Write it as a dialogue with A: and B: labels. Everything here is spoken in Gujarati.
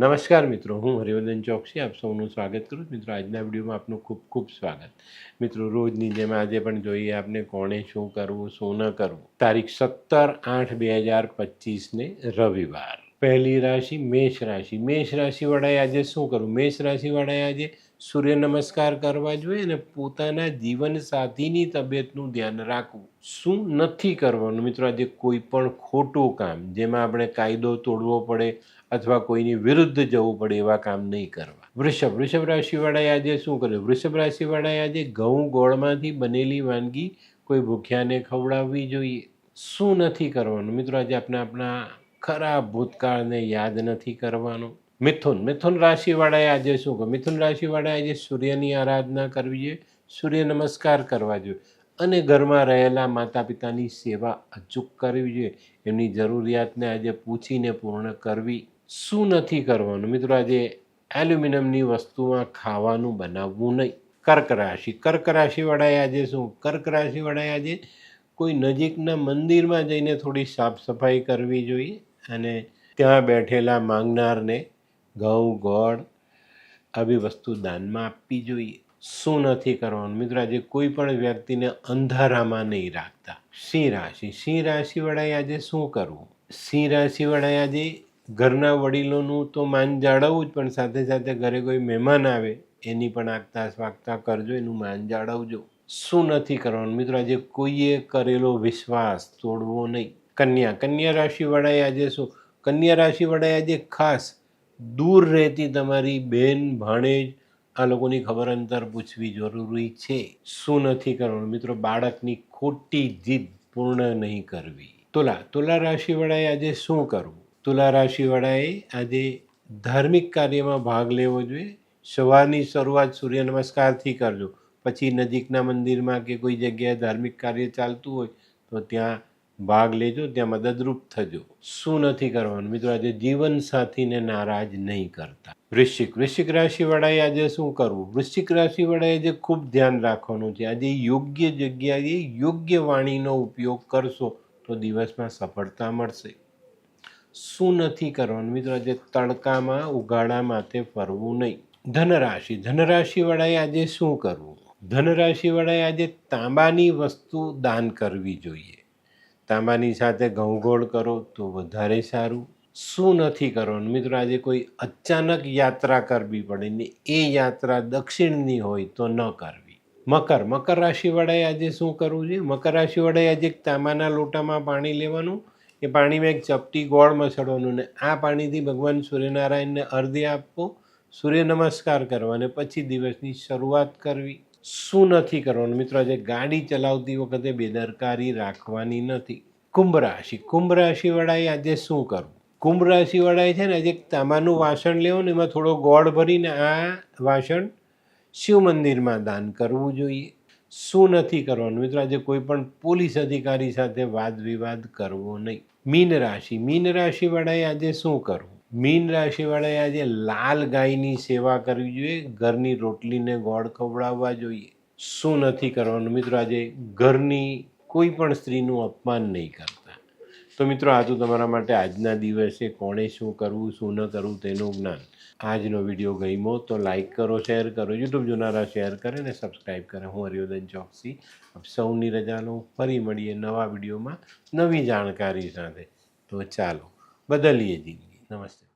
A: નમસ્કાર મિત્રો, હું હરિવર્ધન ચોકસી, આપ સૌનું સ્વાગત કરું મિત્રો, આજના વિડીયોમાં આપનું ખૂબ ખૂબ સ્વાગત. મિત્રો, રોજની જેમ આજે પણ જોઈએ આપને કોણે શું કરવું, શું ન કરવું. તારીખ સત્તર આઠ બે હજાર પચીસને રવિવાર. પહેલી રાશિ મેષ રાશિ. મેષ રાશિવાળાએ આજે શું કરવું? મેષ રાશિવાળાએ આજે સૂર્ય નમસ્કાર કરવા જોઈએ અને પોતાના જીવન સાથીની તબિયતનું ધ્યાન રાખવું. શું નથી કરવાનું? મિત્રો, આજે કોઈ પણ ખોટું કામ, જેમાં આપણે કાયદો તોડવો પડે અથવા કોઈની વિરુદ્ધ જવું પડે એવા કામ નહીં કરવા. વૃષભ વૃષભ રાશિવાળાએ આજે શું કર્યું? વૃષભ રાશિવાળાએ આજે ઘઉં ગોળમાંથી બનેલી વાનગી કોઈ ભૂખ્યાને ખવડાવવી જોઈએ. શું નથી કરવાનું? મિત્રો, આજે આપણે આપણા ખરાબ ભૂતકાળને યાદ નથી કરવાનું. મિથુન. મિથુન રાશિવાળાએ આજે શું કહ્યું? મિથુન રાશિવાળાએ આજે સૂર્યની આરાધના કરવી જોઈએ, સૂર્ય નમસ્કાર કરવા જોઈએ અને ઘરમાં રહેલા માતા પિતાની સેવા અચૂક કરવી જોઈએ. એમની જરૂરિયાતને આજે પૂછીને પૂર્ણ કરવી શું નથી કરવાનું? મિત્રો, આજે એલ્યુમિનિયમની વસ્તુમાં ખાવાનું બનાવવું નહીં. કર્ક રાશિ. કર્ક રાશિવાળાએ આજે શું? કર્ક રાશિવાળાએ આજે કોઈ નજીકના મંદિરમાં જઈને થોડી સાફ સફાઈ કરવી જોઈએ અને ત્યાં બેઠેલા માંગનારને ઘઉં, ગોળ, આવી વસ્તુ દાનમાં આપવી જોઈએ. શું નથી કરવાનું? મિત્રો, આજે કોઈ પણ વ્યક્તિને અંધારામાં નહીં રાખતા. સિંહ રાશિ. સિંહ રાશિવાળાએ આજે શું કરવું? સિંહ રાશિવાળાએ આજે ઘરના વડીલોનું તો માન જાળવવું જ, પણ સાથે સાથે ઘરે કોઈ મહેમાન આવે, એની પણ આગતા સ્વાગતા કરજો, એનું માન જાળવજો. શું નથી કરવાનું? મિત્રો, આજે કોઈએ કરેલો વિશ્વાસ તોડવો નહીં. કન્યા. કન્યા રાશિવાળાએ આજે શું? કન્યા રાશિવાળાએ આજે ખાસ દૂર રહેતી તમારી બેન ભાણેજ આ લોકોની ખબર અંતર પૂછવી જરૂરી છે. શું નથી કરવાનું? મિત્રો, બાળકની ખોટી જીદ પૂર્ણ નહીં કરવી. તુલા તુલા રાશિવાળાએ આજે શું કરવું? તુલા રાશિવાળાએ આજે ધાર્મિક કાર્યમાં ભાગ લેવો જોઈએ. સવારની શરૂઆત સૂર્ય નમસ્કારથી કરજો. પછી નજીકના મંદિરમાં કે કોઈ જગ્યાએ ધાર્મિક કાર્ય ચાલતું હોય તો ત્યાં ભાગ લેજો, ત્યાં મદદરૂપ થજો. શું નથી કરવાનું? મિત્રો, આજે જીવન સાથીને નારાજ નહીં કરતા. વૃશ્ચિક વૃશ્ચિક રાશિવાળાએ આજે શું કરવું? વૃશ્ચિક રાશિવાળાએ આજે ખૂબ ધ્યાન રાખવાનું છે, આજે યોગ્ય જગ્યાએ યોગ્ય વાણીનો ઉપયોગ કરશો તો દિવસમાં સફળતા મળશે. શું નથી કરવાનું? મિત્રો, આજે તડકામાં ઉગાડા માથે ફરવું નહીં. ધનરાશિ, ધનરાશિવાળાએ આજે શું કરવું? ધનરાશિવાળાએ આજે તાંબાની વસ્તુ દાન કરવી જોઈએ. તાંબાની સાથે ઘઉંઘોળ કરો તો વધારે સારું. શું નથી કરવાનું? મિત્રો, આજે કોઈ અચાનક યાત્રા કરવી પડે ને એ યાત્રા દક્ષિણની હોય તો ન કરવી. મકર મકર રાશિવાળાએ આજે શું કરવું છે? મકર રાશિવાળાએ આજે એક તાંબાના લોટામાં પાણી લેવાનું. એ પાણીમાં એક ચપટી ગોળ મસળવાનું ને આ પાણીથી ભગવાન સૂર્યનારાયણને અર્ધ્ય આપવો સૂર્ય નમસ્કાર કરવા અને પછી દિવસની શરૂઆત કરવી. શું નથી કરવાનું? મિત્રો, આજે ગાડી ચલાવતી વખતે બેદરકારી રાખવાની નથી. કુંભ રાશિ. કુંભ રાશિવાળાએ આજે શું કરવું? કુંભ રાશિવાળાએ છે ને, આજે તાંબાનું વાસણ લેવું ને એમાં થોડો ગોળ ભરીને આ વાસણ શિવ મંદિરમાં દાન કરવું જોઈએ. શું નથી કરવાનું? મિત્રો, આજે કોઈ પણ પોલીસ અધિકારી સાથે વાદ વિવાદ કરવો નહીં. મીન રાશિ. મીન રાશિવાળાએ આજે શું કરવું? મીન રાશિવાળાએ આજે લાલ ગાયની સેવા કરવી જોઈએ, ઘરની રોટલીને ગોળ ખવડાવવા જોઈએ. શું નથી કરવાનું? મિત્રો, આજે ઘરની કોઈ પણ સ્ત્રીનું અપમાન નહીં કરતા. તો મિત્રો, આ તો તમારા માટે આજના દિવસે કોણે શું કરવું, શું ન કરવું તેનું જ્ઞાન. આજનો વીડિયો ગમ્યો તો લાઇક કરો, શેર કરો, યુટ્યુબ જોનારા શેર કરે ને સબસ્ક્રાઈબ કરે. હું હરિયોદન ચોકસી આપ સૌની રજા લઉં ફરી મળીએ નવા વિડીયોમાં નવી જાણકારી સાથે. તો ચાલો, બદલીએ જિંદગી новостей.